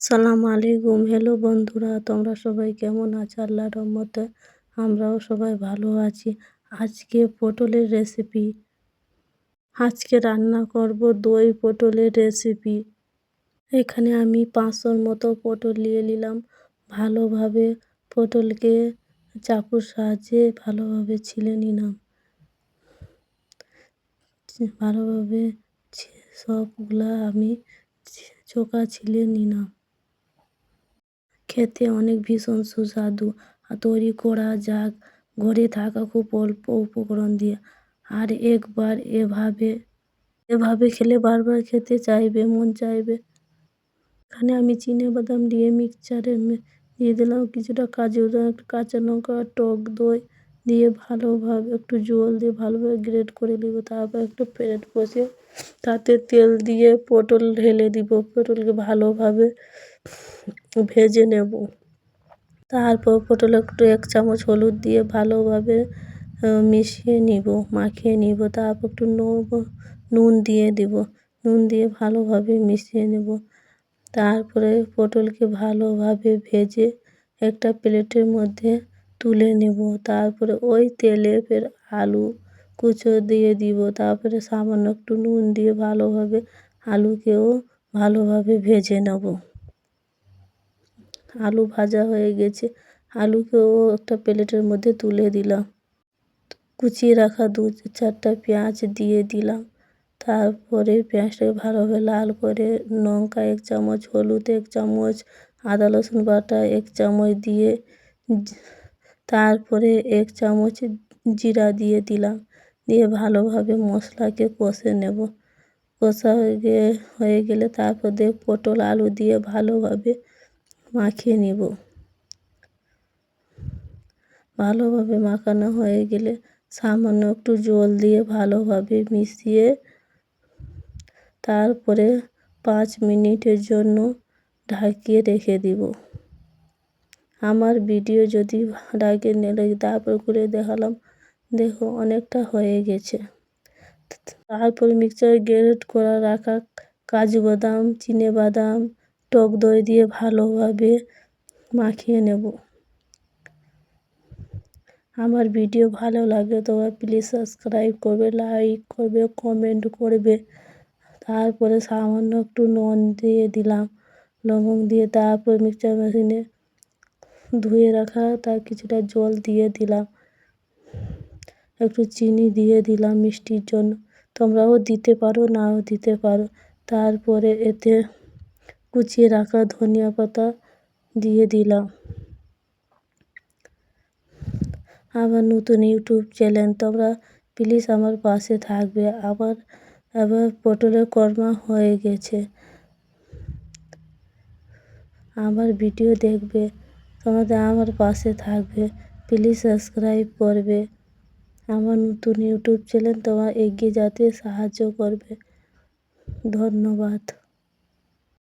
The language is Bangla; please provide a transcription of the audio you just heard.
সালাম আলাইকুম। হ্যালো বন্ধুরা, তোমরা সবাই কেমন আছো? আল্লাহর রহমতে আমরাও সবাই ভালো আছি। আজকে পটলের রেসিপি আজকে রান্না করব দই পটলের রেসিপি এখানে আমি পাঁচশোর মতো পটল নিয়ে নিলাম। ভালোভাবে পটলকে চাকুর সাহায্যে ভালোভাবে ছিলে নিলাম। ভালোভাবে সবগুলা আমি চোখা ছিলে নিলাম। খেতে অনেক ভীষণ সুস্বাদু। আর তৈরি করা যাক। ঘরে থাকা খুব অল্প উপকরণ দিয়ে। আর একবার এভাবে এভাবে খেলে বারবার খেতে চাইবে, মন চাইবে। এখানে আমি চিনে বাদাম দিয়ে মিক্সচারে দিয়ে দিলাম কিছুটা কাজু, কাঁচা লঙ্কা, টক দই। দিয়ে ভালোভাবে একটু জল দিয়ে ভালোভাবে গ্রেড করে দিব তারপর একটু প্লেট বসে তাতে তেল দিয়ে পটল ঢেলে দিব, পটলকে ভালোভাবে ভেজে নেব। তারপর পটল একটু এক চামচ হলুদ দিয়ে ভালোভাবে মিশিয়ে নিব, মাখিয়ে নিব, তারপর একটু নুন দিয়ে দিব, নুন দিয়ে ভালোভাবে মিশিয়ে নেব। তারপরে পটলকে ভালোভাবে ভেজে একটা প্লেটের মধ্যে তুলে নেব। তারপরে ওই তেলে ফের আলু কুচো দিয়ে দিব। তারপরে সামান্য একটু নুন দিয়ে ভালোভাবে আলুকেও ভালোভাবে ভেজে নেব। আলু ভাজা হয়ে গেছে। আলুকেও একটা প্লেটের মধ্যে তুলে দিলাম। কুচিয়ে রাখা দু চারটা পেঁয়াজ দিয়ে দিলাম। তারপরে পেঁয়াজটাকে ভালোভাবে লাল করে লঙ্কা এক চামচ, হলুদ এক চামচ, আদা রসুন বাটা এক চামচ দিয়ে তারপরে এক চামচ জিরা দিয়ে দিলাম। দিয়ে ভালোভাবে মশলাকে কষে নেব। কষা হয়ে হয়ে গেলে তারপর দিয়ে পটল আলু দিয়ে ভালোভাবে মাখিয়ে নিব। ভালোভাবে মাখানো হয়ে গেলে সামান্য একটু জল দিয়ে ভালোভাবে মিশিয়ে তারপরে পাঁচ মিনিটের জন্য ঢাকিয়ে রেখে দিব। আমার ভিডিও যদি লাগে, তারপর করে দেখালাম। দেখো, অনেকটা হয়ে গেছে। তারপর মিক্সচারে গ্রেট করা রাখা কাজু বাদাম, চিনে বাদাম, টক দই দিয়ে ভালোভাবে মাখিয়ে নেব। আমার ভিডিও ভালো লাগে তোমরা প্লিজ সাবস্ক্রাইব করবে লাইক করবে কমেন্ট করবে। তারপরে সামান্য একটু নুন দিয়ে দিলাম, লবণ দিয়ে তারপর মিক্সচার মেশিনে ধুয়ে রাখা, তার কিছুটা জল দিয়ে দিলাম। একটু চিনি দিয়ে দিলাম মিষ্টির জন্য। তোমরাও দিতে পারো, নাও দিতে পারো। তারপরে এতে কুচিয়ে রাখা ধনিয়া পাতা দিয়ে দিলাম। আমার নতুন ইউটিউব চ্যানেল, তোমরা প্লিজ আমার পাশে থাকবে। আবার আবার পটলের কর্মা হয়ে গেছে। আমার ভিডিও দেখবে। তোমাদের আমার পাশে থাকবে। প্লিজ সাবস্ক্রাইব করবে। আমার নতুন ইউটিউব চ্যানেল তোমার এগিয়ে যেতে সাহায্য করবে। ধন্যবাদ।